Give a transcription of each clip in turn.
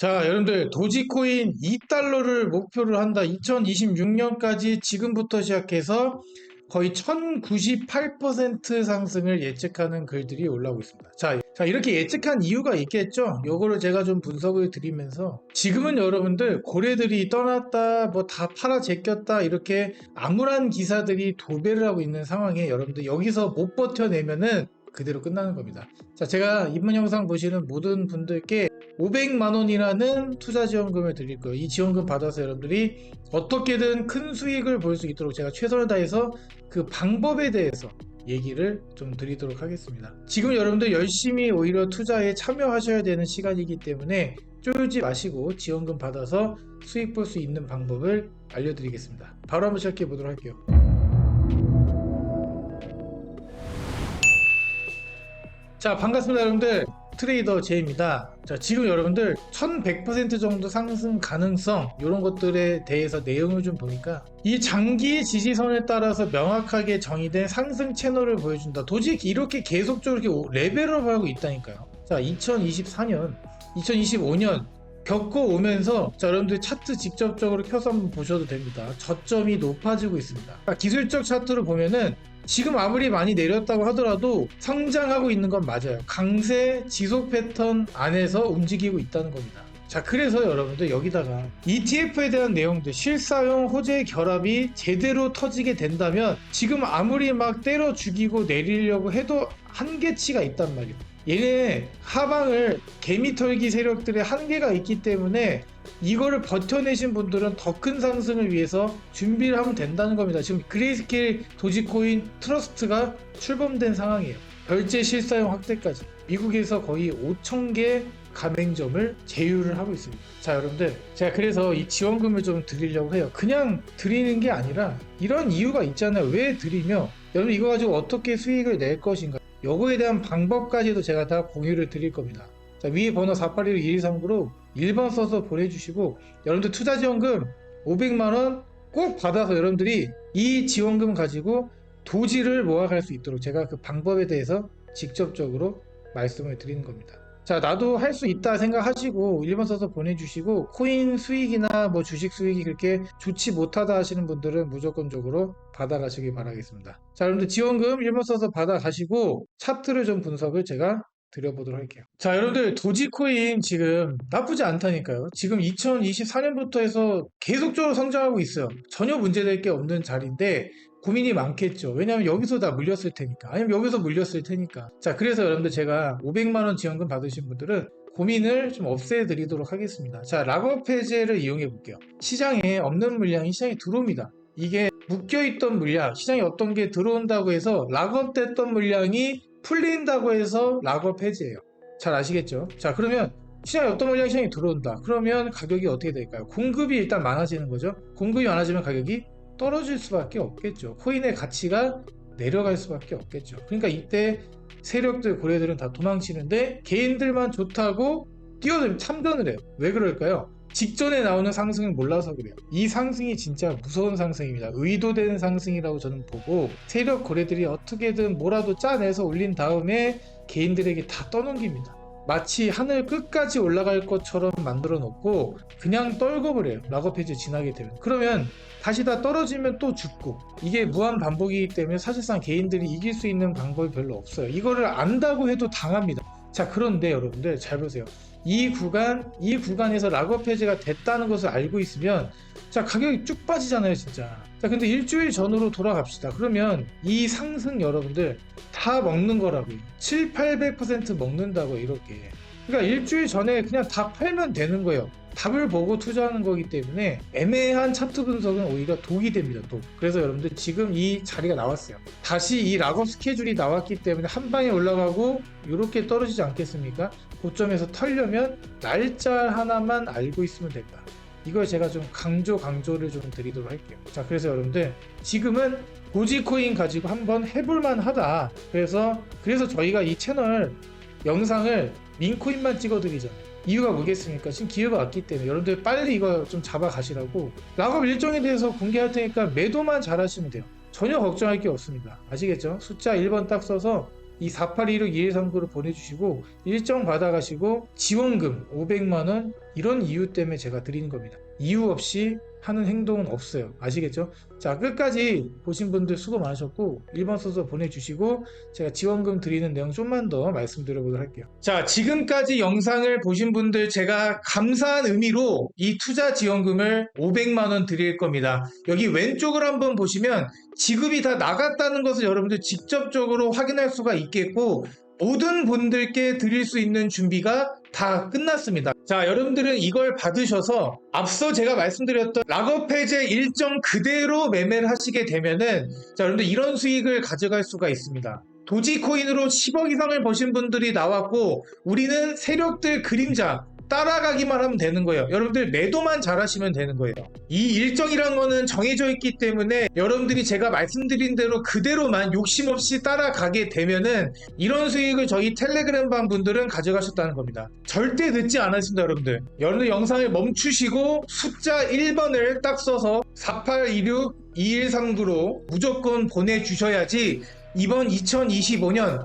자, 여러분들 도지코인 2달러를 목표로 한다. 2026년까지 지금부터 시작해서 거의 1098% 상승을 예측하는 글들이 올라오고 있습니다. 자, 자, 이렇게 예측한 이유가 있겠죠? 요거를 제가 좀 분석을 드리면서 지금은 여러분들 고래들이 떠났다, 뭐 다 팔아 제꼈다, 이렇게 암울한 기사들이 도배를 하고 있는 상황에 여러분들 여기서 못 버텨내면은 그대로 끝나는 겁니다. 자, 제가 이번 영상 보시는 모든 분들께 500만 원이라는 투자 지원금을 드릴 거예요. 이 지원금 받아서 여러분들이 어떻게든 큰 수익을 볼 수 있도록 제가 최선을 다해서 그 방법에 대해서 얘기를 좀 드리도록 하겠습니다. 지금 여러분들 열심히 오히려 투자에 참여하셔야 되는 시간이기 때문에 쫄지 마시고 지원금 받아서 수익 볼 수 있는 방법을 알려드리겠습니다. 바로 한번 시작해 보도록 할게요. 자 반갑습니다 여러분들. 트레이더 제입니다. 자 지금 여러분들 1100% 정도 상승 가능성 이런 것들에 대해서 내용을 좀 보니까 이 장기 지지선에 따라서 명확하게 정의된 상승 채널을 보여준다. 도저히 이렇게 계속적으로 이렇게 레벨업 하고 있다니까요. 자 2024년 2025년 겪어오면서 자 여러분들 차트 직접적으로 켜서 한번 보셔도 됩니다. 저점이 높아지고 있습니다. 자, 기술적 차트를 보면은 지금 아무리 많이 내렸다고 하더라도 성장하고 있는 건 맞아요. 강세 지속 패턴 안에서 움직이고 있다는 겁니다. 자, 그래서 여러분들 여기다가 ETF에 대한 내용들, 실사용 호재 결합이 제대로 터지게 된다면 지금 아무리 막 때려 죽이고 내리려고 해도 한계치가 있단 말이에요. 얘네 하방을 개미털기 세력들의 한계가 있기 때문에 이거를 버텨내신 분들은 더 큰 상승을 위해서 준비를 하면 된다는 겁니다. 지금 그레이스케일 도지코인 트러스트가 출범된 상황이에요. 결제 실사용 확대까지 미국에서 거의 5,000개 가맹점을 제휴를 하고 있습니다. 자, 여러분들, 제가 그래서 이 지원금을 좀 드리려고 해요. 그냥 드리는 게 아니라 이런 이유가 있잖아요. 왜 드리며 여러분 이거 가지고 어떻게 수익을 낼 것인가? 요거에 대한 방법까지도 제가 다 공유를 드릴 겁니다. 자, 위에 번호 481-1239로 1번 써서 보내주시고 여러분들 투자 지원금 500만원 꼭 받아서 여러분들이 이 지원금 가지고 도지를 모아갈 수 있도록 제가 그 방법에 대해서 직접적으로 말씀을 드리는 겁니다. 자, 나도 할 수 있다 생각하시고 1번 써서 보내주시고 코인 수익이나 뭐 주식 수익이 그렇게 좋지 못하다 하시는 분들은 무조건적으로 받아가시기 바라겠습니다. 자, 여러분들 지원금 1번 써서 받아가시고 차트를 좀 분석을 제가 드려보도록 할게요. 자, 여러분들 도지코인 지금 나쁘지 않다니까요. 지금 2024년부터 해서 계속적으로 성장하고 있어요. 전혀 문제될 게 없는 자리인데 고민이 많겠죠. 왜냐하면 여기서 다 물렸을 테니까. 아니면 여기서 물렸을 테니까. 자, 그래서 여러분들 제가 500만원 지원금 받으신 분들은 고민을 좀 없애드리도록 하겠습니다. 자, 락업 해제를 이용해 볼게요. 시장에 없는 물량이 시장에 들어옵니다. 이게 묶여있던 물량, 시장에 어떤 게 들어온다고 해서 락업 됐던 물량이 풀린다고 해서 락업 해제예요. 잘 아시겠죠? 자, 그러면 시장에 어떤 물량이 시장에 들어온다. 그러면 가격이 어떻게 될까요? 공급이 일단 많아지는 거죠. 공급이 많아지면 가격이 떨어질 수밖에 없겠죠. 코인의 가치가 내려갈 수밖에 없겠죠. 그러니까 이때 세력들 고래들은 다 도망치는데 개인들만 좋다고 뛰어들 참전을 해요. 왜 그럴까요? 직전에 나오는 상승을 몰라서 그래요. 이 상승이 진짜 무서운 상승입니다. 의도된 상승이라고 저는 보고 세력 고래들이 어떻게든 뭐라도 짜내서 올린 다음에 개인들에게 다 떠넘깁니다. 마치 하늘 끝까지 올라갈 것처럼 만들어 놓고 그냥 떨고 그래요. 락업 해제 지나게 되면. 그러면 다시 다 떨어지면 또 죽고 이게 무한 반복이기 때문에 사실상 개인들이 이길 수 있는 방법이 별로 없어요. 이거를 안다고 해도 당합니다. 자 그런데 여러분들 잘 보세요. 이 구간 이 구간에서 락업 해제가 됐다는 것을 알고 있으면 자 가격이 쭉 빠지잖아요 진짜. 자 근데 일주일 전으로 돌아갑시다. 그러면 이 상승 여러분들 다 먹는 거라고요. 7, 800% 먹는다고 이렇게. 그러니까 일주일 전에 그냥 다 팔면 되는 거예요 답을 보고 투자하는 거기 때문에 애매한 차트 분석은 오히려 독이 됩니다 독. 그래서 여러분들 지금 이 자리가 나왔어요. 다시 이 락업 스케줄이 나왔기 때문에 한 방에 올라가고 이렇게 떨어지지 않겠습니까? 고점에서 털려면 날짜 하나만 알고 있으면 된다. 이걸 제가 좀 강조 강조를 좀 드리도록 할게요. 자 그래서 여러분들 지금은 고지코인 가지고 한번 해볼만 하다. 그래서 그래서 저희가 이 채널 영상을 민코인만 찍어드리잖아요 이유가 뭐겠습니까? 지금 기회가 왔기 때문에 여러분들 빨리 이거 좀 잡아가시라고 락업 일정에 대해서 공개할 테니까 매도만 잘하시면 돼요 전혀 걱정할 게 없습니다 아시겠죠? 숫자 1번 딱 써서 이 4816-2139로 보내주시고 일정 받아가시고 지원금 500만원 이런 이유 때문에 제가 드리는 겁니다. 이유 없이 하는 행동은 없어요. 아시겠죠? 자, 끝까지 보신 분들 수고 많으셨고 1번 써서 보내주시고 제가 지원금 드리는 내용 좀만 더 말씀드려보도록 할게요. 자, 지금까지 영상을 보신 분들 제가 감사한 의미로 이 투자 지원금을 500만원 드릴 겁니다. 여기 왼쪽을 한번 보시면 지급이 다 나갔다는 것을 여러분들 직접적으로 확인할 수가 있겠고 모든 분들께 드릴 수 있는 준비가 다 끝났습니다. 자, 여러분들은 이걸 받으셔서 앞서 제가 말씀드렸던 락업 해제 일정 그대로 매매를 하시게 되면은 자, 여러분들 이런 수익을 가져갈 수가 있습니다. 도지코인으로 10억 이상을 버신 분들이 나왔고 우리는 세력들 그림자 따라가기만 하면 되는 거예요. 여러분들 매도만 잘하시면 되는 거예요. 이 일정이란 거는 정해져 있기 때문에 여러분들이 제가 말씀드린 대로 그대로만 욕심 없이 따라가게 되면은 이런 수익을 저희 텔레그램방 분들은 가져가셨다는 겁니다. 절대 늦지 않았습니다, 여러분들. 여러분들 영상을 멈추시고 숫자 1번을 딱 써서 4826 2139로 무조건 보내주셔야지 이번 2025년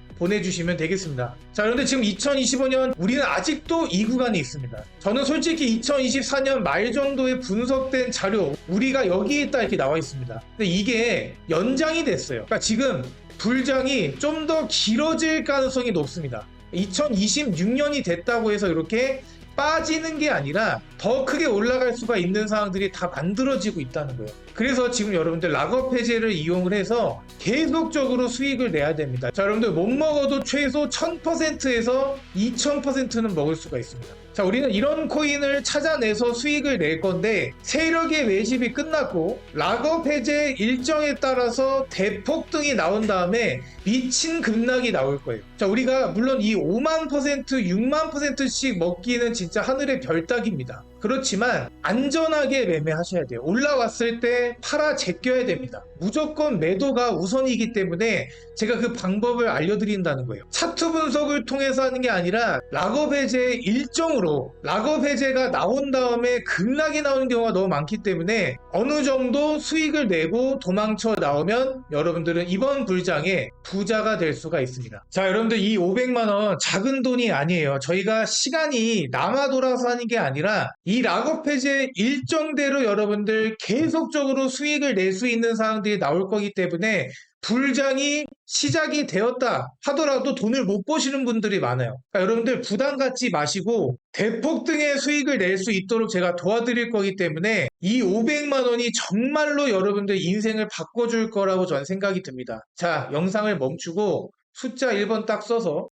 보내주시면 되겠습니다. 자, 그런데 지금 2025년 우리는 아직도 이 구간에 있습니다. 저는 솔직히 2024년 말 정도에 분석된 자료 우리가 여기에 있다 이렇게 나와 있습니다. 근데 이게 연장이 됐어요. 그러니까 지금 불장이 좀 더 길어질 가능성이 높습니다. 2026년이 됐다고 해서 이렇게 빠지는 게 아니라 더 크게 올라갈 수가 있는 상황들이 다 만들어지고 있다는 거예요. 그래서 지금 여러분들 락업 해제를 이용을 해서 계속적으로 수익을 내야 됩니다. 자, 여러분들 못 먹어도 최소 1000%에서 2000%는 먹을 수가 있습니다. 자, 우리는 이런 코인을 찾아내서 수익을 낼 건데 세력의 매집이 끝났고 락업 해제 일정에 따라서 대폭등이 나온 다음에 미친 급락이 나올 거예요. 자, 우리가 물론 이 5만 퍼센트, 6만 퍼센트씩 먹기는 진짜 하늘의 별 따기입니다. 그렇지만 안전하게 매매하셔야 돼요. 올라왔을 때 팔아 제껴야 됩니다. 무조건 매도가 우선이기 때문에 제가 그 방법을 알려드린다는 거예요. 차트 분석을 통해서 하는 게 아니라 락업 해제 일정으로 락업 해제가 나온 다음에 급락이 나오는 경우가 너무 많기 때문에 어느 정도 수익을 내고 도망쳐 나오면 여러분들은 이번 불장에 부자가 될 수가 있습니다. 자, 여러분들 이 500만 원 작은 돈이 아니에요. 저희가 시간이 남아 돌아서 하는 게 아니라 이 락업 해제 일정대로 여러분들 계속적으로 수익을 낼 수 있는 상황들이 나올 거기 때문에 불장이 시작이 되었다 하더라도 돈을 못 버시는 분들이 많아요. 그러니까 여러분들 부담 갖지 마시고 대폭 등의 수익을 낼 수 있도록 제가 도와드릴 거기 때문에 이 500만 원이 정말로 여러분들 인생을 바꿔줄 거라고 저는 생각이 듭니다. 자, 영상을 멈추고 숫자 1번 딱 써서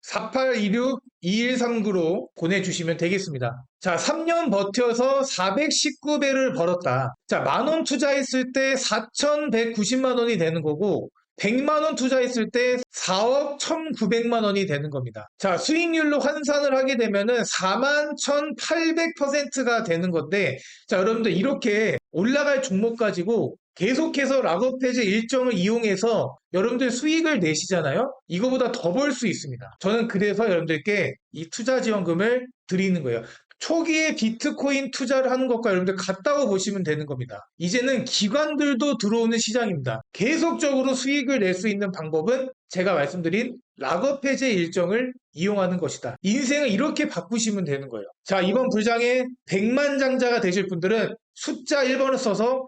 4826-2139로 보내주시면 되겠습니다. 자, 3년 버텨서 419배를 벌었다. 자, 만원 투자했을 때 4,190만 원이 되는 거고, 100만 원 투자했을 때 4억 1,900만 원이 되는 겁니다. 자, 수익률로 환산을 하게 되면은 4만 1,800%가 되는 건데, 자, 여러분들 이렇게 올라갈 종목 가지고 계속해서 락업 해제 일정을 이용해서 여러분들 수익을 내시잖아요? 이거보다 더 벌 수 있습니다. 저는 그래서 여러분들께 이 투자 지원금을 드리는 거예요. 초기에 비트코인 투자를 하는 것과 여러분들 같다고 보시면 되는 겁니다. 이제는 기관들도 들어오는 시장입니다. 계속적으로 수익을 낼 수 있는 방법은 제가 말씀드린 락업 해제 일정을 이용하는 것이다. 인생을 이렇게 바꾸시면 되는 거예요. 자, 이번 불장에 100만 장자가 되실 분들은 숫자 1번을 써서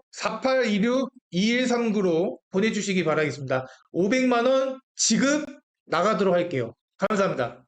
4826-2139로 보내주시기 바라겠습니다. 500만원 지급 나가도록 할게요. 감사합니다.